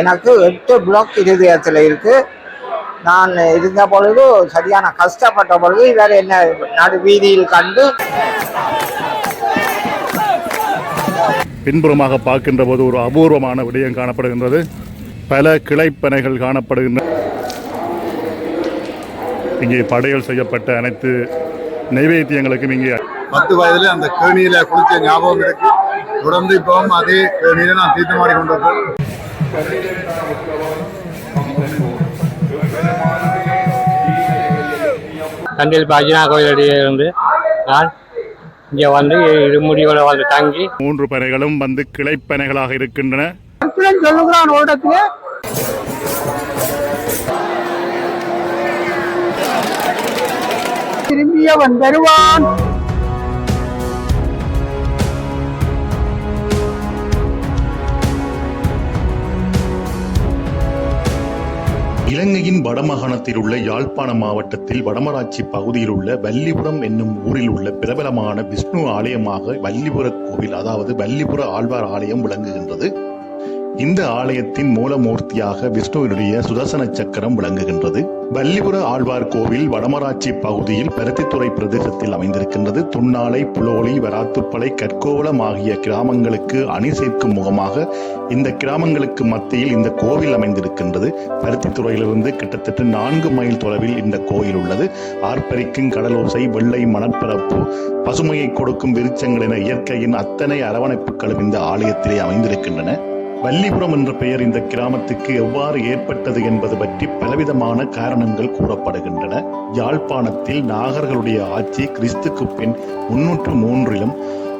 எனக்கு எட்டு பிளாக் இருதயத்தில் இருக்கு. நான் இருந்த பொழுது சரியான கஷ்டப்பட்ட பொழுது இவர் என்ன நடு வீதியில் கண்டு பின்புறமாக பார்க்கின்ற போது ஒரு அபூர்வமான விடயம் காணப்படுகின்றது. பல கிளைப்பனைகள் காணப்படுகின்றன இங்கே படையல் செய்யப்பட்ட அனைத்து நைவேத்தியங்களுக்கும் இங்கே பத்து வயதுல அந்த கேணியில குளிச்ச ஞாபகம் இருக்கு. தொடர்ந்து இப்பவும் அதே கேணியில நான் தீர்த்தமாடி கொண்டு வரேன் தண்டில் பாஜினா கோயிலடியே இருந்து நான் இங்கே வந்து இருமுடியோட வந்து தங்கி மூன்று பனைகளும் வந்து கிளைப்பனைகளாக இருக்கின்றன. சொல்லுகிறான் ஓடத்துல திரும்பியவன் வருவான். இலங்கையின் வடமாகாணத்தில் உள்ள யாழ்ப்பாண மாவட்டத்தில் வடமராட்சி பகுதியில் உள்ள வல்லிபுரம் என்னும் ஊரில் உள்ள பிரபலமான விஷ்ணு ஆலயமாக வல்லிபுர கோவில் அதாவது வல்லிபுர ஆழ்வார் ஆலயம் விளங்குகின்றது. இந்த ஆலயத்தின் மூலமூர்த்தியாக விஷ்ணுவினுடைய சுதர்சன சக்கரம் விளங்குகின்றது. வள்ளிபுர ஆழ்வார் கோவில் வடமராட்சி பகுதியில் பருத்தித்துறை பிரதேசத்தில் அமைந்திருக்கின்றது. துண்ணாலை புலோலி வராத்துப்பளை கற்கோவளம் ஆகிய கிராமங்களுக்கு அணி சேர்க்கும் முகமாக இந்த கிராமங்களுக்கு மத்தியில் இந்த கோவில் அமைந்திருக்கின்றது. பருத்தித்துறையிலிருந்து கிட்டத்தட்ட நான்கு மைல் தொலைவில் இந்த கோயில் உள்ளது. ஆர்ப்பரிக்கும் கடலோசை வெள்ளை மணற்பரப்பு பசுமையை கொடுக்கும் விருச்சங்கள் என இயற்கையின் அத்தனை அரவணைப்புகளும் இந்த ஆலயத்திலே அமைந்திருக்கின்றன. வல்லிபுரம் என்ற பெயர் இந்த கிராமத்துக்கு எவ்வாறு ஏற்பட்டது என்பது பற்றி பலவிதமான காரணங்கள் கூறப்படுகின்றன. யாழ்ப்பாணத்தில் நாகர்களுடைய ஆட்சி கிறிஸ்துக்கு பின் முன்னூற்று மூன்றிலும்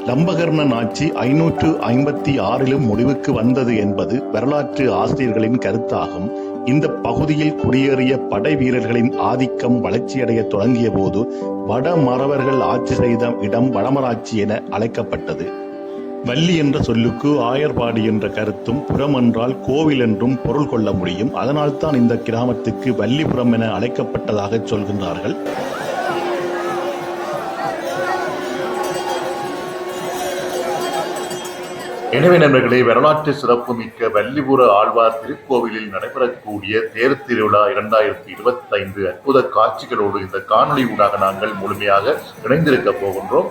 லம்பகர்ணன் ஆட்சி ஐநூற்று ஐம்பத்தி ஆறிலும் முடிவுக்கு வந்தது என்பது வரலாற்று ஆசிரியர்களின் கருத்தாகும். இந்த பகுதியில் குடியேறிய படை வீரர்களின் ஆதிக்கம் வளர்ச்சியடைய தொடங்கிய போது வடமறவர்கள் ஆட்சி செய்த இடம் வடமராட்சி என அழைக்கப்பட்டது. வள்ளி என்ற சொல்லுக்கு ஆயர்பாடி என்ற கருத்தும் புறம் என்றால் கோவில் என்றும் பொருள் கொள்ள முடியும். அதனால்தான் இந்த கிராமத்துக்கு வள்ளிபுரம் என அழைக்கப்பட்டதாக சொல்கின்றார்கள். எனவே நண்பர்களே வரலாற்று சிறப்புமிக்க வள்ளிபுர ஆழ்வார் திருக்கோவிலில் நடைபெறக்கூடிய தேர் திருவிழா இரண்டாயிரத்தி இருபத்தி ஐந்து அற்புத காட்சிகளோடு இந்த காணொளி ஊடாக நாங்கள் முழுமையாக இணைந்திருக்க போகின்றோம்.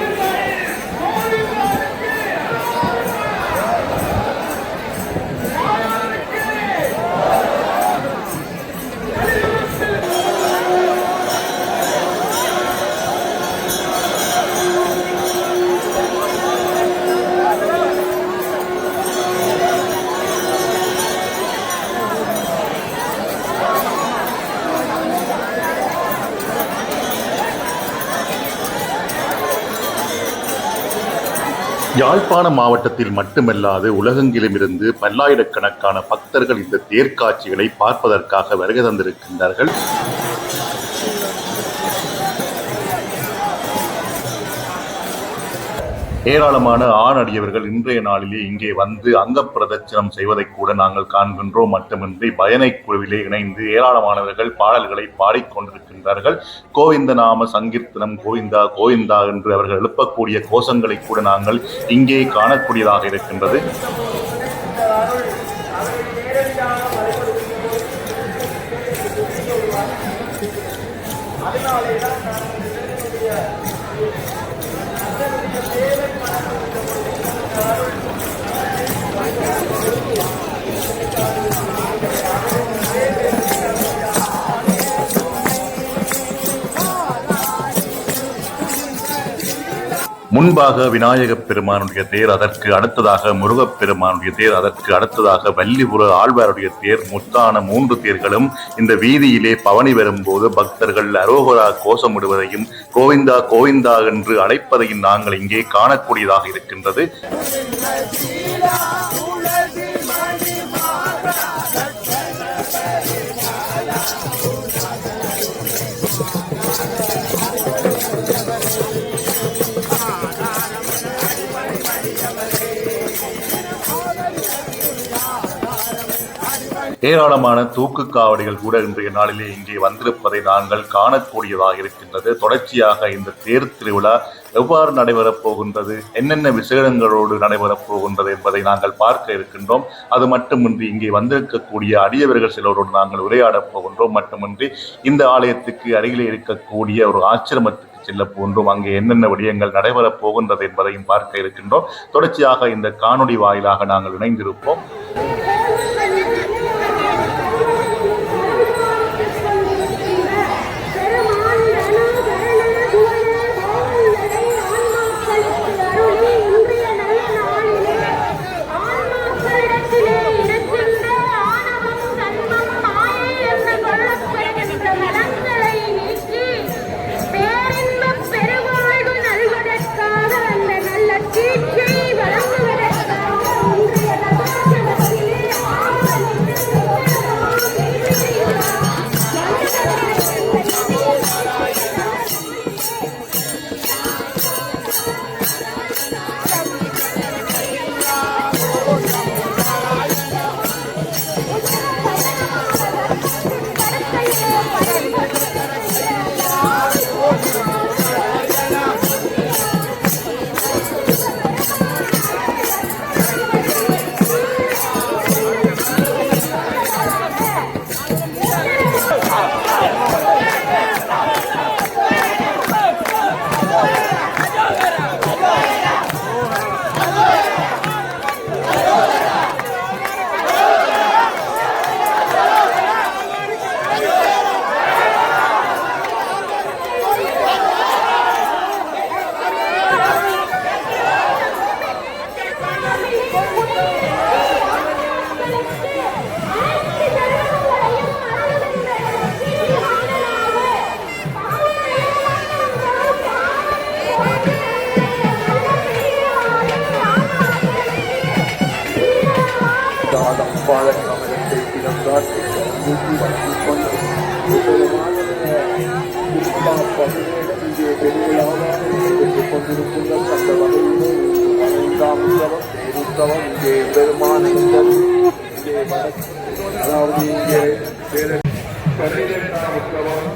யாழ்ப்பாண மாவட்டத்தில் மட்டுமல்லாது உலகெங்கிலுமிருந்து பல்லாயிரக்கணக்கான பக்தர்கள் இந்த தேர்க்காட்சிகளை பார்ப்பதற்காக வருகை தந்திருக்கின்றார்கள். ஏராளமான ஆணடியவர்கள் இன்றைய நாளிலே இங்கே வந்து அங்க பிரதட்சணம் செய்வதை கூட நாங்கள் காண்கின்றோம். மட்டுமின்றி பயனை குழுவிலே இணைந்து ஏராளமானவர்கள் பாடல்களை பாடிக்கொண்டிருக்கின்றார்கள். கோவிந்த நாம சங்கீர்த்தனம் கோவிந்தா கோவிந்தா என்று அவர்கள் எழுப்பக்கூடிய கோஷங்களை கூட நாங்கள் இங்கே காணக்கூடியதாக இருக்கின்றது. முன்பாக விநாயகப் பெருமானுடைய தேர் அதற்கு அடுத்ததாக முருகப் பெருமானுடைய தேர் அதற்கு அடுத்ததாக வள்ளிபுர ஆழ்வாருடைய தேர் முத்தான மூன்று தேர்களும் இந்த வீதியிலே பவனி வரும்போது பக்தர்கள் அரோகரா கோஷமிடுவதையும் கோவிந்தா கோவிந்தா என்று அழைப்பதையும் நாங்கள் இங்கே காணக்கூடியதாக இருக்கின்றது. ஏராளமான தூக்கு காவடிகள் கூட இன்றைய நாளிலே இங்கே வந்திருப்பதை நாங்கள் காணக்கூடியதாக இருக்கின்றது. தொடர்ச்சியாக இந்த தேர் திருவிழா எவ்வாறு நடைபெறப் போகின்றது என்னென்ன விசேடங்களோடு நடைபெறப் போகின்றது என்பதை நாங்கள் பார்க்க இருக்கின்றோம். அது மட்டுமின்றி இங்கே வந்திருக்கக்கூடிய அடியவர்கள் சிலரோடு நாங்கள் உரையாடப் போகின்றோம். மட்டுமின்றி இந்த ஆலயத்துக்கு அருகிலே இருக்கக்கூடிய ஒரு ஆச்சிரமத்துக்கு செல்ல போன்றோம் அங்கே என்னென்ன விடயங்கள் நடைபெறப் போகின்றது என்பதையும் பார்க்க இருக்கின்றோம். தொடர்ச்சியாக இந்த காணொளி வாயிலாக நாங்கள் இணைந்திருப்போம். அதாவது இங்கே பதினெட்டாம் உற்சவம்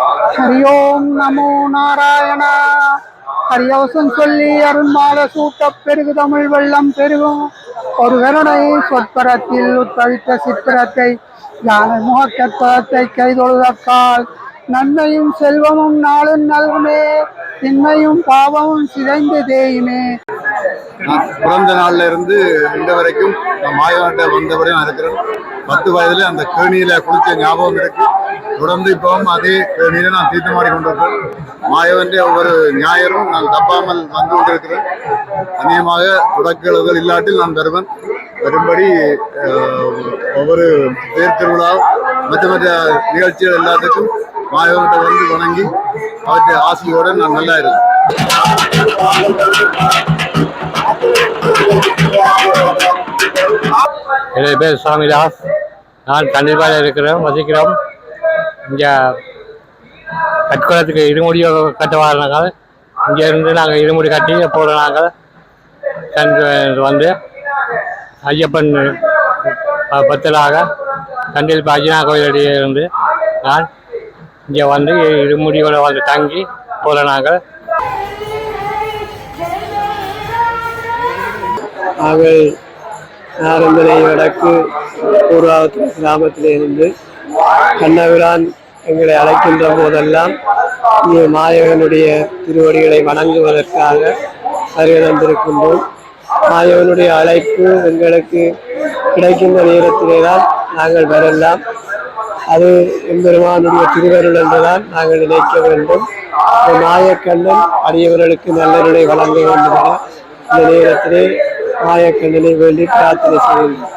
ஹரி ஓம் நமோ நாராயணா. ஹரியவசம் சொல்லி அருண்மால சூட்ட பெருகு தமிழ் வெள்ளம் பெருகும். ஒரு கருணை சொற்பரத்தில் உட்பவித்த சித்திரத்தை யானை முகக்கற்பத்தை கைதொழுதக்கால் நன்மையும் செல்வமும் நாளும் நல்குமே திண்மையும் பாவமும் சிதைந்து தேயுமே. பிறந்த நாள்ல இருந்து இந்த வரைக்கும் நான் மாயவாட்டை நான் இருக்கிறேன். பத்து வயதுல அந்த கேணியில குளிச்ச ஞாபகம் இருக்கு. தொடர்ந்து இப்பவும் அதே கேணியில நான் தீர்த்தமாடி கொண்டிருக்கிறேன் மாயவന്റെ ஒவ்வொரு ஞாயிறும் நான் தப்பாமல் வந்து கொண்டிருக்கிறேன். அநேகமாக தொடக்க இல்லாட்டில் நான் தருவேன். வரும்படி ஒவ்வொரு தேர் திருவிழா மற்ற மற்ற நிகழ்ச்சிகள் எல்லாத்துக்கும் மாயவன்கிட்ட வந்து வணங்கி அவற்றை ஆசையோடு நான் நல்லா இருக்கேன். என்னுடைய பேர் சுவாமிதாஸ். நான் கண்டிப்பாக இருக்கிறோம் வசிக்கிறோம். இங்கே கட்குளத்துக்கு இருமுடி கட்ட வரனாங்க இங்கே இருந்து நாங்கள் இருமுடி கட்டி போடுறோம் நாங்கள் சென்று வந்து ஐயப்பன் பத்தலாக கண்டில் பாஜினா கோயிலடியே இருந்து நான் இங்கே வந்து இருமுடியோடு வந்து தங்கி போல நாங்கள் நாங்கள் நாரந்தனை வடக்கு பூர்வாவத்து கிராமத்திலிருந்து கண்ணபிரான் எங்களை அழைக்கின்ற போதெல்லாம் இங்கே மாயவனுடைய திருவடிகளை வணங்குவதற்காக வருகை தந்திருக்கின்றோம் மாயவனுடைய அழைப்பு எங்களுக்கு கிடைக்கின்ற நேரத்திலே தான் நாங்கள் வரலாம். அது எம்பெருமானுடைய திருவருள் என்றுதான் நாங்கள் நினைக்க வேண்டும். மாயக்கண்ணன் அடியவர்களுக்கு நல்லருளை வழங்க வேண்டும் என இந்த நேரத்திலே மாயக்கண்ணனை வேண்டி பிரார்த்தனை செய்கின்றோம்.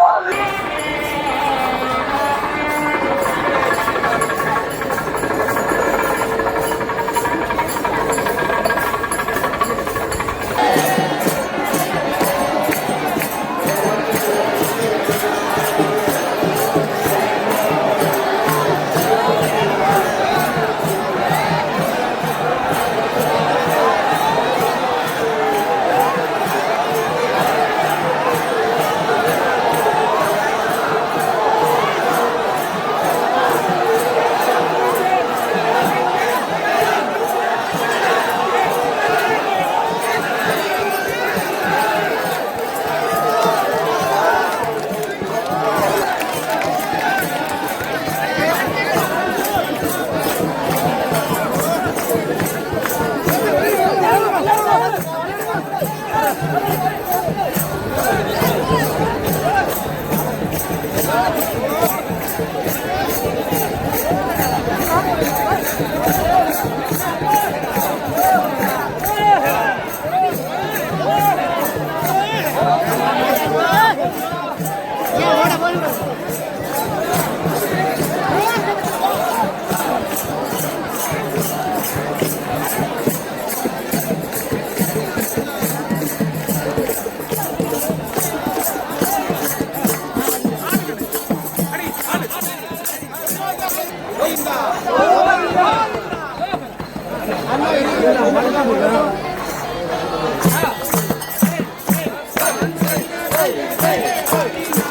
Oh.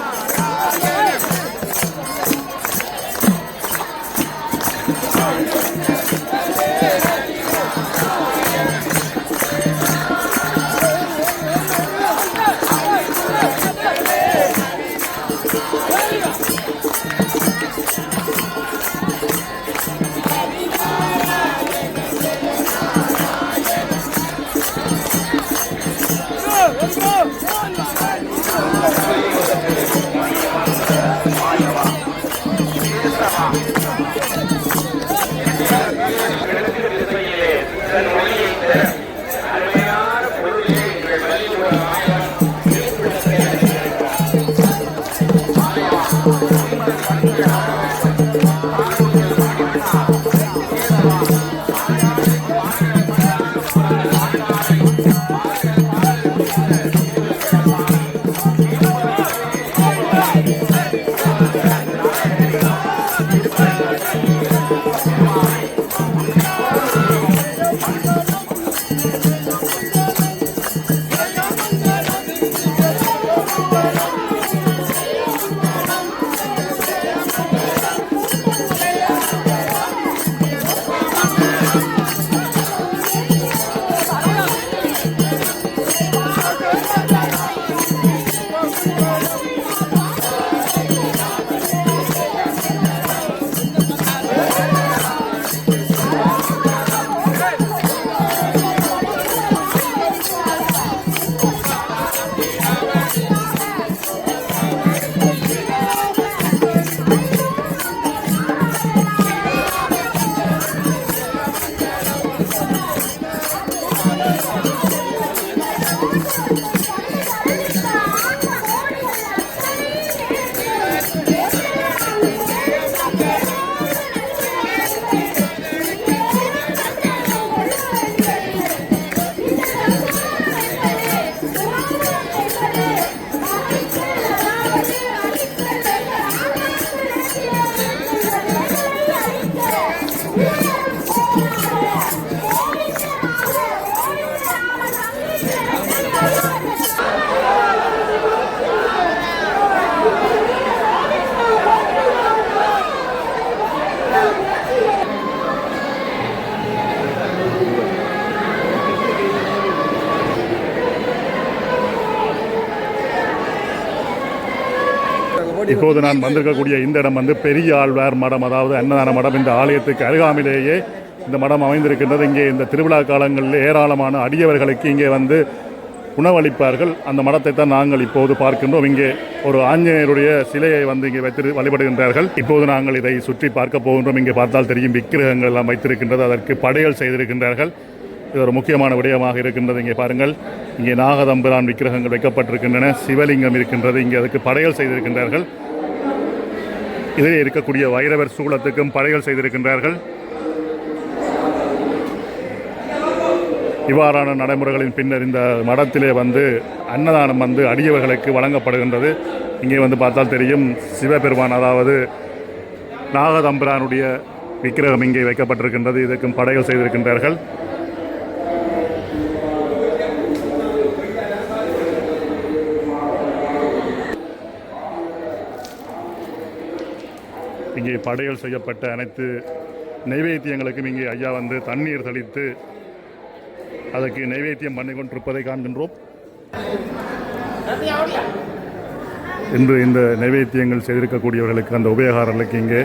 இப்போது நான் வந்திருக்கக்கூடிய இந்த இடம் வந்து பெரிய ஆழ்வார் மடம் அதாவது அன்னதான மடம். இந்த ஆலயத்துக்கு அருகாமையிலேயே இந்த மடம் அமைந்திருக்கின்றது. இங்கே இந்த திருவிழா காலங்களில் ஏராளமான அடியவர்களுக்கு இங்கே வந்து உணவளிப்பார்கள். அந்த மடத்தை தான் நாங்கள் இப்போது பார்க்கின்றோம். இங்கே ஒரு ஆஞ்சநேயருடைய சிலையை வந்து இங்கே வைத்து வழிபடுகின்றார்கள். இப்போது நாங்கள் இதை சுற்றி பார்க்க போகின்றோம். இங்கே பார்த்தால் தெரியும் விக்கிரகங்கள் எல்லாம் வைத்திருக்கின்றது. அதற்கு படையல் செய்திருக்கின்றார்கள். இது ஒரு முக்கியமான விடயமாக இருக்கின்றது. இங்கே பாருங்கள். இங்கே நாகதம்பிரான் விக்கிரகங்கள் வைக்கப்பட்டிருக்கின்றன. சிவலிங்கம் இருக்கின்றது. இங்கே அதுக்கு படையல் செய்திருக்கின்றார்கள். இதிலே இருக்கக்கூடிய வைரவர் சூலத்துக்கும் படைகள் செய்திருக்கின்றார்கள். இவ்வாறான நடைமுறைகளின் பின்னர் இந்த மடத்திலே வந்து அன்னதானம் வந்து அடியவர்களுக்கு வழங்கப்படுகின்றது. இங்கே வந்து பார்த்தால் தெரியும் சிவபெருமான் அதாவது நாகதம்பிரானுடைய விக்கிரகம் இங்கே வைக்கப்பட்டிருக்கின்றது. இதற்கும் படைகள் செய்திருக்கின்றார்கள். இங்கே படையல் செய்யப்பட்ட அனைத்து நைவேத்தியங்களுக்கும் இங்கே ஐயா வந்து தண்ணீர் தெளித்து அதற்கு நைவேத்தியம் பண்ணி கொண்டிருப்பதை காண்கின்றோம். இன்று இந்த நைவேத்தியங்கள் செய்திருக்கக்கூடியவர்களுக்கு அந்த உபயோகாரர்களுக்கு இங்கே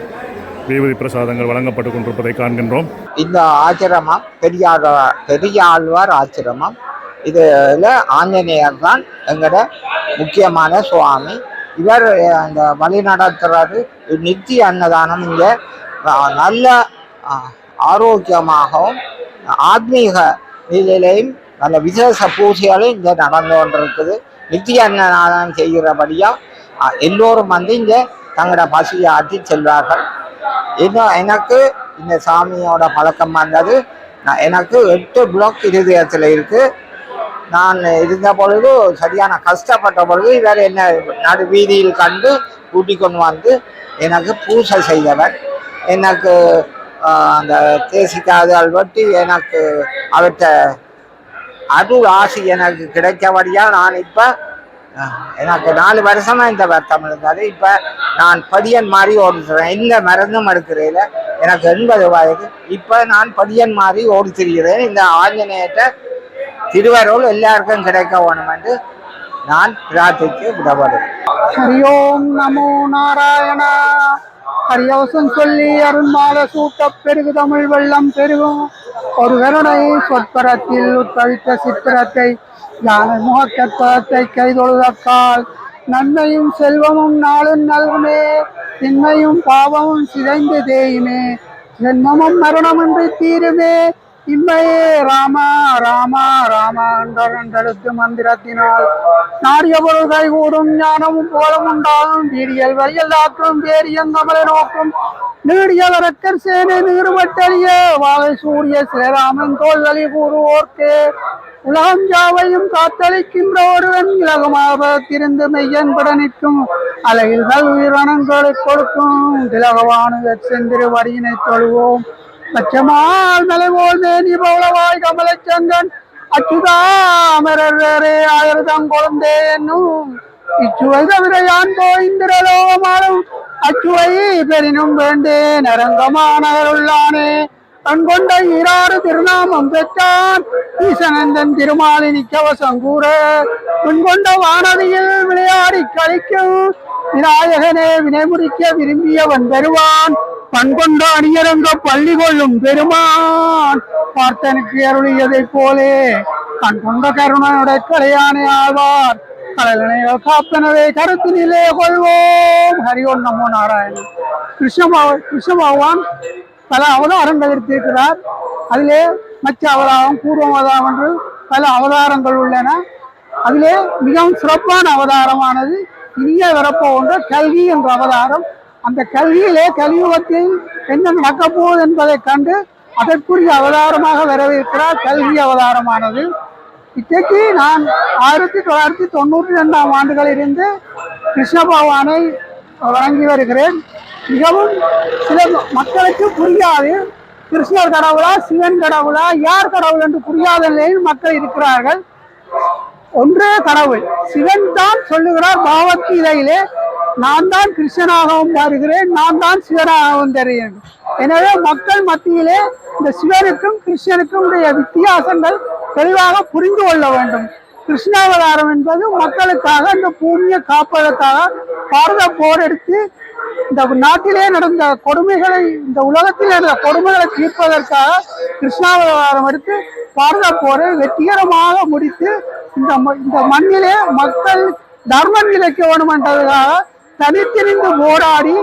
தேவதி பிரசாதங்கள் வழங்கப்பட்டு கொண்டிருப்பதை காண்கின்றோம். இந்த ஆச்சிரமம் பெரியார் பெரியாழ்வார் ஆச்சிரமம் இதில் ஆஞ்சநேயர் தான் எங்களோட முக்கியமான சுவாமி. இவர் அந்த வழி நடத்துறது நித்திய அன்னதானம் இங்கே. நல்ல ஆரோக்கியமாகவும் ஆத்மீக நிலையிலையும் நல்ல விசேஷ பூஜைகளும் இங்கே நடந்து கொண்டிருக்குது. நித்திய அன்னதானம் செய்கிறபடியாக எல்லோரும் வந்து இங்கே தங்களோட பசியை ஆற்றி செல்வார்கள். இன்னும் எனக்கு இந்த சாமியோட பழக்கம் வந்தது. நான் எனக்கு எட்டு பிளாக் இருதயத்தில் இருக்குது நான் இருந்த பொழுது சரியான கஷ்டப்பட்ட பொழுது இவர் என்ன நடு வீதியில் கண்டு கூட்டி கொண்டு வந்து எனக்கு பூசை செய்தவர். எனக்கு அந்த தேசிக்காதால் பற்றி எனக்கு அவற்ற அருள் ஆசி எனக்கு கிடைக்கபடியா நான் இப்போ எனக்கு நாலு வருஷமாக இந்த வருத்தம் இருந்தது இப்போ நான் படியன் மாதிரி ஓடுகிறேன். எந்த மருந்தும் எடுக்கிறேன் எனக்கு எண்பது வயது. இப்போ நான் படியன் மாதிரி ஓடி திரிகிறேன் இந்த ஆஞ்சநேயத்தை திருவாரூர் எல்லாருக்கும் கிடைக்க வேணும் என்று நான் பிரார்த்தித்து விடப்படுகிறேன். ஹரி ஓம் நமோ நாராயணா. ஹரியவசம் சொல்லி அருண்மால சூட்ட பெருகு தமிழ் வெள்ளம் பெருகும். ஒரு கருணை சொற்பரத்தில் உட்பவித்த சித்திரத்தை யானை முகக்கற்பத்தை கைதொழுதக்கால் நன்மையும் செல்வமும் நாளும் நல்குமே. திண்மையும் பாவமும் சிதைந்து தேயுமே. ஜென்மமும் மரணமின்றி தீருமே. இம்மையே ராமா ராமா ராமா என்றெழுத்து மந்திரத்தினால் நாடிய பொருள் கைகூடும் ஞானமும் போலம் உண்டாகும். வீரியல் வரியல்லாற்றும் பேரியங்கமலை நோக்கும். நீடிய வரக்கர் சேனை நீர்வட்டறிய வாழை சூரிய ஸ்ரீராமன் தோல்வழி கூறுவோர்க்கு. உலகம் யாவையும் காத்தளிக்கின்ற ஒருவன் இலகமாக திருந்து மெய்யன்பட நிற்கும். அலையில் உயிரினங்களை கொடுக்கும். திலகவானு செந்திரு வரியினை தொழுவோம். பச்சமால் மலைபோல் மேனி பௌளவாய் கமலச்சங்கன் அச்சுதாமரே ஆயிரதம் குழந்தே என்னும் இச்சுவை தவிர யான் போய்ந்திரலோகமாலும் அச்சுவை பெரினும் வேண்டேன் அரங்கமானவருள்ளானே கண்கொண்ட ஈராறு திருநாமம் பெற்றான் ஈசனந்தன் திருமாலினி கவசம் கூற. முன்கொண்ட வானதியில் விளையாடி கழிக்கும் விநாயகனே வினைமுறிக்க விரும்பியவன் பெறுவான். பண்கொண்ட அணியரங்க பள்ளி கொள்ளும் பெருமான் பார்த்தனுக்கு அருளியதைப் போலே கண் கொண்ட கருணையுடைய கலையானே ஆழ்வார் கடலனைகள் காப்பனவே கருத்தினிலே கொள்வோம். ஹரிஓம் நமோ நாராயணன். கிருஷ்ண கிருஷ்ண பகவான் பல அவதாரங்கள் எடுத்திருக்கிறார். அதிலே மச்ச அவதாரம் பூர்வமதாரம் என்று பல அவதாரங்கள் உள்ளன. அதிலே மிகவும் சிறப்பான அவதாரமானது இனிய வரப்போகின்ற கல்வி என்ற அவதாரம் அந்த கல்வியிலே கலியுகத்தில் என்ன நடக்கப் போகுது என்பதைக் கண்டு அதற்குரிய அவதாரமாக வரவேற்கிறார் கல்வி அவதாரமானது. இன்றைக்கு நான் ஆயிரத்தி தொள்ளாயிரத்தி தொண்ணூற்றி ரெண்டாம் ஆண்டுகளிலிருந்து கிருஷ்ண பகவானை வழங்கி வருகிறேன். மிகவும் சில மக்களுக்கு புரியாது. கிருஷ்ணர் கடவுளா சிவன் கடவுளா யார் கடவுள் என்று புரியாத நிலையில் மக்கள் இருக்கிறார்கள். ஒன்றே கடவுள். சிவன் தான் சொல்லுகிறார் பாவகீதையிலே நான் தான் கிருஷ்ணனாகவும் வருகிறேன் நான் தான் சிவனாகவும் தருகிறேன் எனவே மக்கள் மத்தியிலே இந்த சிவனுக்கும் கிருஷ்ணனுக்கும் உடைய வித்தியாசங்கள் தெளிவாக புரிந்து கொள்ள வேண்டும். கிருஷ்ணாவதாரம் என்பது மக்களுக்காக இந்த பூமியை காப்பதற்காக பாரத போர் எடுத்து இந்த நாட்டிலே நடந்த கொடுமைகளை இந்த உலகத்தில் நடந்த கொடுமைகளை தீர்ப்பதற்காக கிருஷ்ணாவதாரம் எடுத்து பாரத போரை வெற்றிகரமாக முடித்து இந்த இந்த மண்ணிலே மக்கள் தர்மம் நிலைக்க வேண்டும் என்றதுக்காக தனித்திருந்து போராடி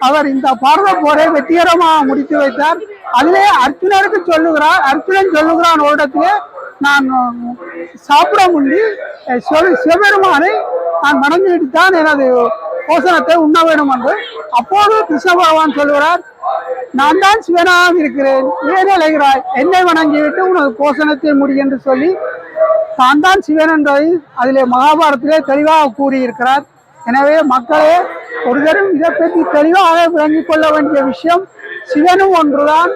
அவர் இந்த பாரத போரை வெற்றிகரமாக முடித்து வைத்தார். அதிலே அர்ஜுனருக்கு சொல்லுகிறார் அர்ஜுனன் சொல்லுகிறான் ஒரு இடத்திலே நான் சாப்பிட முடி சிவ- சிவபெருமானை நான் மணந்து தான் எனது போசனத்தை உண்ண வேண்டும் என்று அப்போது கிருஷ்ண பகவான் சொல்கிறார் நான் தான் சிவனாக இருக்கிறேன். ஏன் அலைகிறாய்? என்னை வணங்கிவிட்டு உனது போசனத்தை முடி என்று சொல்லி தான் தான் சிவன் என்பதை அதிலே மகாபாரத்திலே தெளிவாக கூறியிருக்கிறார். எனவே மக்களே ஒரு தரம் இதை பற்றி தெளிவாக விளங்கிக் கொள்ள வேண்டிய விஷயம் சிவனும் ஒன்றுதான்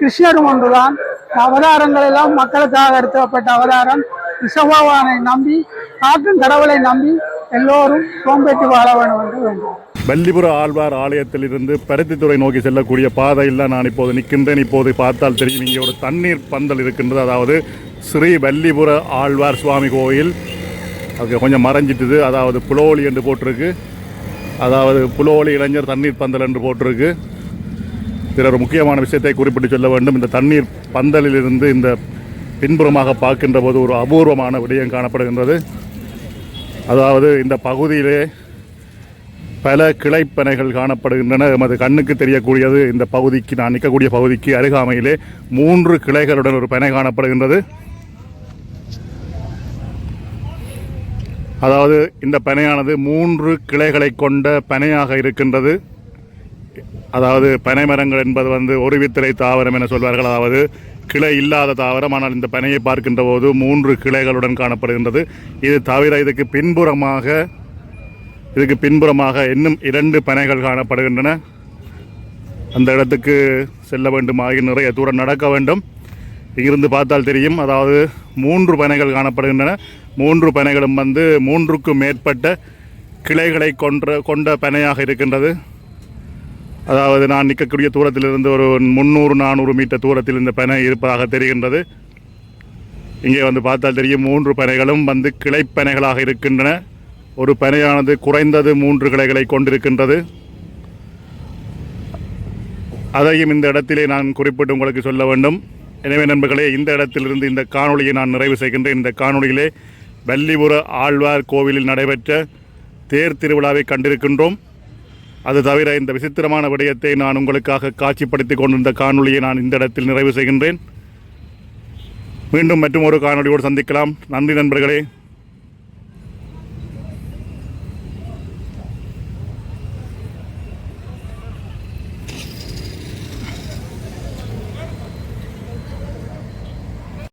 கிருஷ்ணரும் ஒன்றுதான். அவதாரங்கள் எல்லாம் மக்களுக்காக எடுக்கப்பட்ட அவதாரம். கிருஷ்ணபகவானை நம்பி காட்டும் கடவுளை நம்பி எல்லோரும் சோம்பேற்றி வாழ வேண்டும் என்று வேண்டும். வல்லிபுர ஆழ்வார் ஆலயத்திலிருந்து பருத்தித்துறை நோக்கி செல்லக்கூடிய பாதையில் தான் நான் இப்போது நிற்கின்றேன். இப்போது பார்த்தால் தெரியும் இங்கே ஒரு தண்ணீர் பந்தல் இருக்கின்றது. அதாவது ஸ்ரீ வல்லிபுர ஆழ்வார் சுவாமி கோயில். அது கொஞ்சம் மறைஞ்சிட்டுது. அதாவது புலோலி என்று போட்டிருக்கு. அதாவது புலோலி இளைஞர் தண்ணீர் பந்தல் என்று போட்டிருக்கு. பிறர் ஒரு முக்கியமான விஷயத்தை குறிப்பிட்டு சொல்ல வேண்டும். இந்த தண்ணீர் பந்தலிலிருந்து இந்த பின்புறமாக பார்க்கின்ற போது ஒரு அபூர்வமான விடயம் காணப்படுகின்றது. அதாவது இந்த பகுதியிலே பல கிளைப்பனைகள் காணப்படுகின்றன. எமது கண்ணுக்கு தெரியக்கூடியது இந்த பகுதிக்கு நான் நிற்கக்கூடிய பகுதிக்கு அருகாமையிலே மூன்று கிளைகளுடன் ஒரு பனை காணப்படுகின்றது. அதாவது இந்த பனையானது மூன்று கிளைகளை கொண்ட பனையாக இருக்கின்றது. அதாவது பனை மரங்கள் என்பது வந்து ஒரு வித்திரை தாவரம் என சொல்வார்கள். அதாவது கிளை இல்லாத தாவரம். ஆனால் இந்த பனையை பார்க்கின்ற போது மூன்று கிளைகளுடன் காணப்படுகின்றது. இது தவிர இதுக்கு பின்புறமாக இதுக்கு பின்புறமாக இன்னும் இரண்டு பனைகள் காணப்படுகின்றன. அந்த இடத்துக்கு செல்ல வேண்டுமாகி நிறைய தூரம் நடக்க வேண்டும். இங்கிருந்து பார்த்தால் தெரியும். அதாவது மூன்று பனைகள் காணப்படுகின்றன. மூன்று பனைகளும் வந்து மூன்றுக்கும் மேற்பட்ட கிளைகளை கொன்ற கொண்ட பனையாக இருக்கின்றது. அதாவது நான் நிற்கக்கூடிய தூரத்திலிருந்து ஒரு முந்நூறு நானூறு மீட்டர் தூரத்தில் இந்த பனை இருப்பதாக தெரிகின்றது. இங்கே வந்து பார்த்தால் தெரியும் மூன்று பனைகளும் வந்து கிளைப்பனைகளாக இருக்கின்றன. ஒரு பனையானது குறைந்தது மூன்று கிளைகளை கொண்டிருக்கின்றது. அதையும் இந்த இடத்திலே நான் குறிப்பிட்டு உங்களுக்கு சொல்ல வேண்டும். எனவே நண்பர்களே இந்த இடத்திலிருந்து இந்த காணொளியை நான் நிறைவு செய்கின்றேன். இந்த காணொளியிலே வள்ளிபுர ஆழ்வார் கோவிலில் நடைபெற்ற தேர் திருவிழாவை கண்டிருக்கின்றோம். அது தவிர இந்த விசித்திரமான விடயத்தை நான் உங்களுக்காக காட்சிப்படுத்தி கொண்டிருந்த காணொளியை நான் இந்த இடத்தில் நிறைவு செய்கின்றேன். மீண்டும் மற்றும் ஒரு காணொளியோடு சந்திக்கலாம். நன்றி நண்பர்களே.